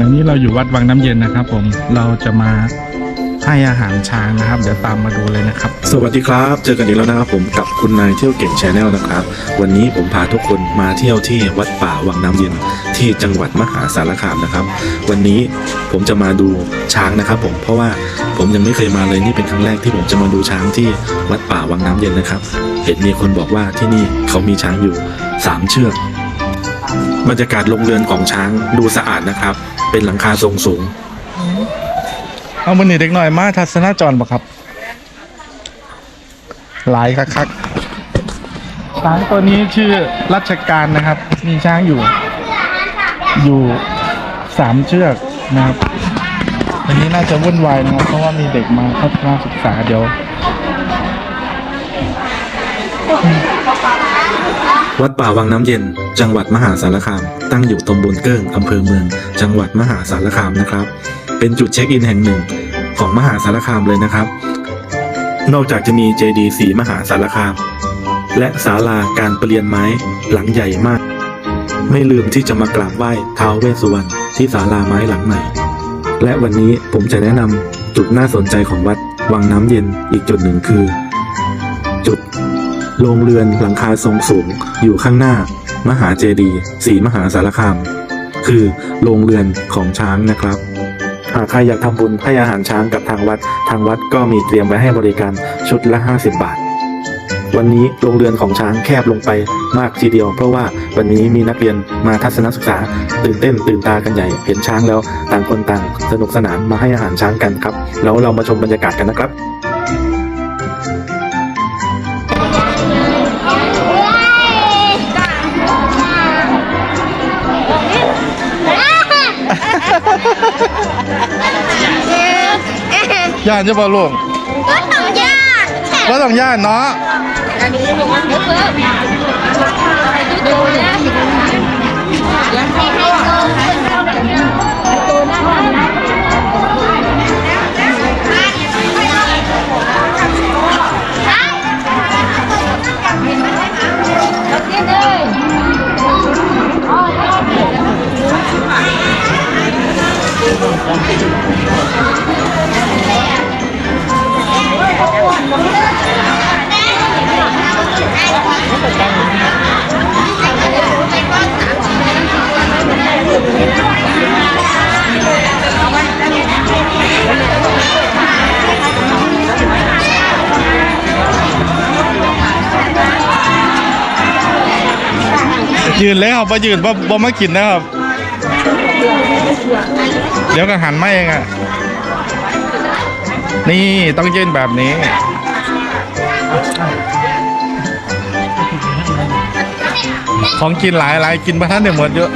ณะนี้เราอยู่วัดวังน้ำเย็นนะครับผมเราจะมาให้อาหารช้างนะครับ เดี๋ยวตามมาดูเลยนะครับ สวัสดีครับ เจอกันอีกแล้วนะครับผมกับคุณนายเที่ยวเก่งชาแนลนะครับ วันนี้ผมพาทุกคนมาเที่ยวที่วัดป่าวังน้ำเย็นที่จังหวัดมหาสารคามนะครับ วันนี้ผมจะมาดูช้างนะครับ ผมเพราะว่าผมยังไม่เคยมาเลยนี่เป็นครั้งแรกที่ผมจะมาดูช้างที่วัดป่าวังน้ำเย็นนะครับ เห็นมีคนบอกว่าที่นี่เขามีช้างอยู่สามเชือกบรรยากาศโรงเรือนของช้างดูสะอาดนะครับ เป็นหลังคาทรงสูง เอามันนี่เด็กหน่อยมาทัศนจรบ่ครับ หลายคักคักๆช้างตัวนี้ชื่อรัชการนะครับ มีช้างอยู่ อยู่สามเชือกนะครับอันนี้น่าจะวุ่นวายนะครับเพราะว่ามีเด็กมาทัศนศึกษาเดี๋ยว วัดป่าวังน้ำเย็น จังหวัดมหาสารคาม ตั้งอยู่ตำบลเกิ้งอำเภอเมือง จังหวัดมหาสารคามนะครับ เป็นจุดเช็คอินแห่งหนึ่งของมหาสารคามเลยนะครับ นอกจากจะมีเจดีย์สีมหาสารคาม และศาลาการเปลี่ยนไม้หลังใหญ่มาก ไม่ลืมที่จะมากราบไหว้ท้าวเวสสุวรรณที่ศาลาไม้หลังใหม่ และวันนี้ผมจะแนะนำจุดน่าสนใจของวัดวังน้ำเย็นอีกจุดหนึ่งคือ จุด โรงเรือนหลังคาทรงสูงอยู่ข้างหน้า มหาเจดีย์ศรีมหาสารคาม คือโรงเรือนของช้างนะครับหากใครอยากทำบุญให้อาหารช้างกับทางวัด ทางวัดก็มีเตรียมไว้ให้บริการชุดละ 50 บาท วันนี้โรงเรือนของช้างแคบลงไปมากทีเดียว เพราะว่าวันนี้มีนักเรียนมาทัศนศึกษา ตื่นเต้นตื่นตากันใหญ่เห็นช้างแล้วต่างคนต่าง สนุกสนานมาให้อาหารช้างกันครับ แล้วเรามาชมบรรยากาศกันนะครับ ย่านจะบ่ลูกก็ต้องยากว่าต้องย่านเนาะดูนะ ยืนแล้วบ่ยืนบ่บ่มากินนะครับ เดี๋ยวก็หันมาเองอะ นี่ต้องยืนแบบนี้ของกินหลายหลายกินมาท่านเดี่ยวหมดเยอะ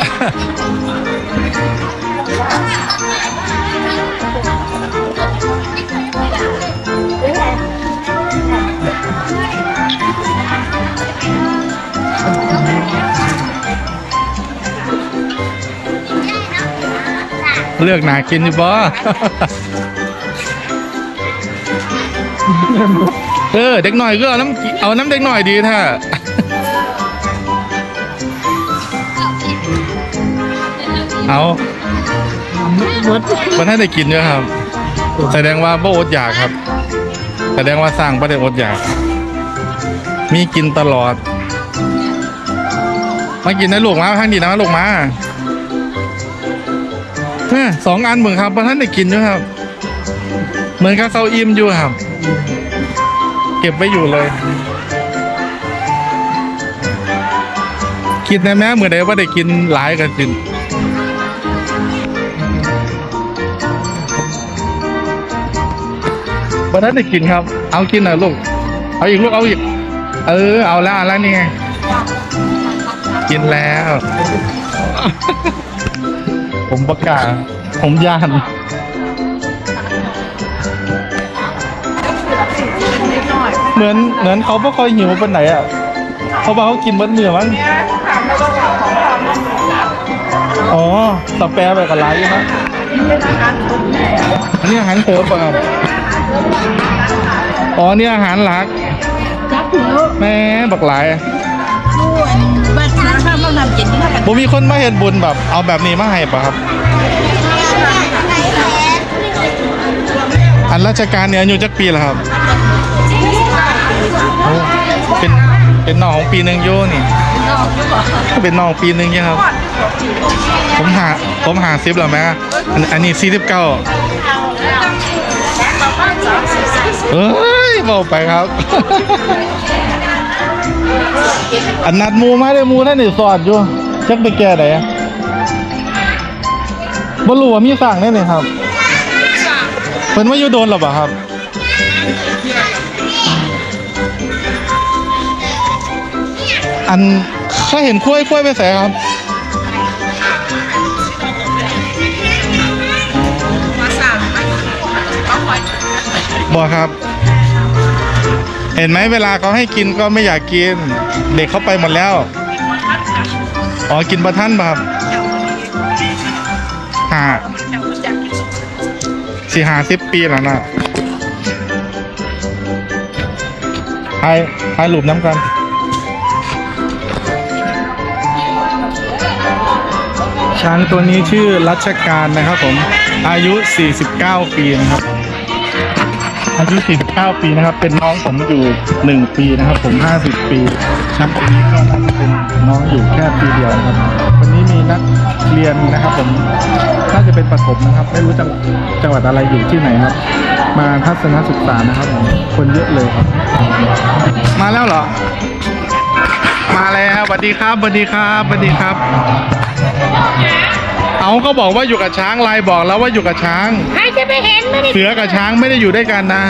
เลือกหนากินอยู่บ่เออ เด็กหน่อยก็เอาน้ำเอาน้ำเด็กหน่อยดีท่าเอามันให้ได้กินเยอะครับ แสดงว่าบ่อดอยากครับ แสดงว่าสร้างบ่ได้อดอยาก มีกินตลอดมากินนะลูกมาทางดีนะลูกมา แม่สองอันเหมือนครับเพระท่านได้กินอยู่ครับ เหมือนกับเซาอิ่มอยู่ครับ เก็บไว้อยู่เลย คิดนะแม่เหมือนได้ว่าได้กินหลายกันจินเพระท่านได้กินครับ เอากินหน่อยลูก เอาอีกลูกเอาอีก เออ เอาแล้วแล้วนี่ไงกินแล้ว ผมประกาศผมย่านเหมือนเหมือนเขาไม่ค่อยหิวเป็นไหนอะเพราะว่าเขากินเบิดมือมั้งอ๋อสแปรไปกับไรนะอันนี้อาหารเสริมป่ะครับอ๋อนี่อาหารหลักแม่บักหลายบ้านข้างๆต้องนำกินที่เท่ากัน ผมมีคนมาเห็นบุญแบบ เอาแบบนี้มาให้ปะครับ อันราชการเนี่ยอายุจักปีแล้วครับเป็นเป็นน้องของปีหนึ่งโยนี่ เป็นน้องปีหนึ่งเนี่ครับ ผมหาผมหาซิปแล้วแม่อันนี้สี่สิบเก้าเอ้ยบอกไปครับ อันนัดมูมาเลยมูท่านนี่สอดอยู่ จักไปแก่ไหนบ่รู้ว่ามีสั่งแน่เลยครับเพิ่นว่าอยู่โดนหรอเปล่าครับอันถ้าเห็นกล้วยกล้วยไปใส่ครับบอกครับ เห็นไหมเวลาเขาให้กินก็ไม่อยากกิน เด็กเขาไปหมดแล้ว อ๋อ กินประทันป่ะครับหาสี่หาสิบปีแล้วนะทายทายหลุมน้ำกันช้างตัวนี้ชื่อรัชการนะครับผม อายุ 49 ปีนะครับ อายุ 49 ปีนะครับ เป็นน้องผมอยู่ 1 ปีนะครับ ผม 50 ปีช้างตัวนี้ก็เป็นน้องอยู่แค่ปีเดียวนะครับ วันนี้มีนักเรียนนะครับ ผมน่าจะเป็นประถมนะครับ ไม่รู้จังจังหวัดอะไรอยู่ที่ไหนครับ มาทัศนศึกษานะครับผมคนเยอะเลยครับ มาแล้วเหรอ มาแล้วสวัสดีครับสวัสดีครับสวัสดีครับ เอาก็บอกว่าอยู่กับช้างลายบอกแล้วว่าอยู่กับช้าง ใครจะไปเห็นไม่ได้เสือกับช้างไม่ได้อยู่ด้วยกันนะ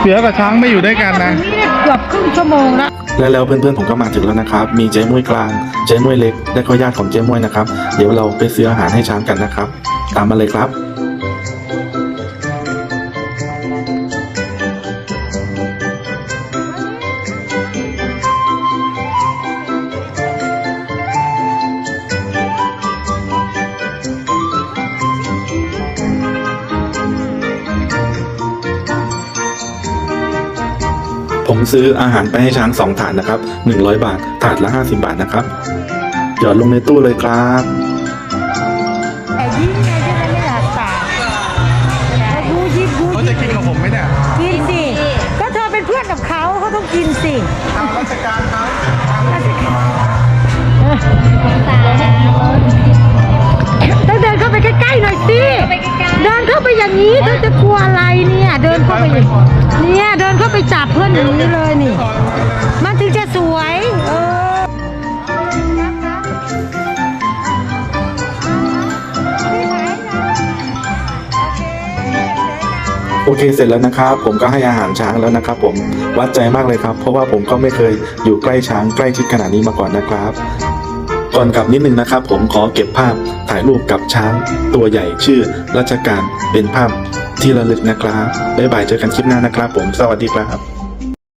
เสือกับช้างไม่อยู่ด้วยกันนะเกือบครึ่งชั่วโมงแล้วและแล้วเพื่อนๆผมก็มาถึงแล้วนะครับ มีเจ๊มวยกลาง เจ๊มวยเล็ก และก็ญาติของเจ๊มวยนะครับ เดี๋ยวเราไปซื้ออาหารให้ช้างกันนะครับ ตามมาเลยครับ ผมซื้ออาหารไปให้ช้างสองถาดนะครับ 100 บาท ถาดละ50 บาทนะครับ หยอดลงในตู้เลยครับแต่ยิ้มไงที่มันไม่หลับตาดูยิ้มดูเขาจะกินกับผมไหมเนี่ยกินสิ ก็เธอเป็นเพื่อนกับเขาเขาต้องกินสิทางราชการครับต้องเดินเข้าไปใกล้ๆหน่อยสิ เดินเข้าไปอย่างนี้เธอจะกลัวอะไรเนี่ย เดินเข้าไปอย่างเนี่ยเดิน ไปจับเพื่อนอย่างนี้เลยนี่ มันถึงจะสวย เออโอเคเสร็จแล้วนะครับ ผมก็ให้อาหารช้างแล้วนะครับ ผมวัดใจมากเลยครับ เพราะว่าผมก็ไม่เคยอยู่ใกล้ช้างใกล้ชิดขนาดนี้มาก่อนนะครับก่อนกลับนิดนึงนะครับ ผมขอเก็บภาพถ่ายรูปกับช้างตัวใหญ่ชื่อรัชการเป็นภาพ ที่ระลึกนะครับ บ๊ายบายเจอกันคลิปหน้านะครับผม สวัสดีครับ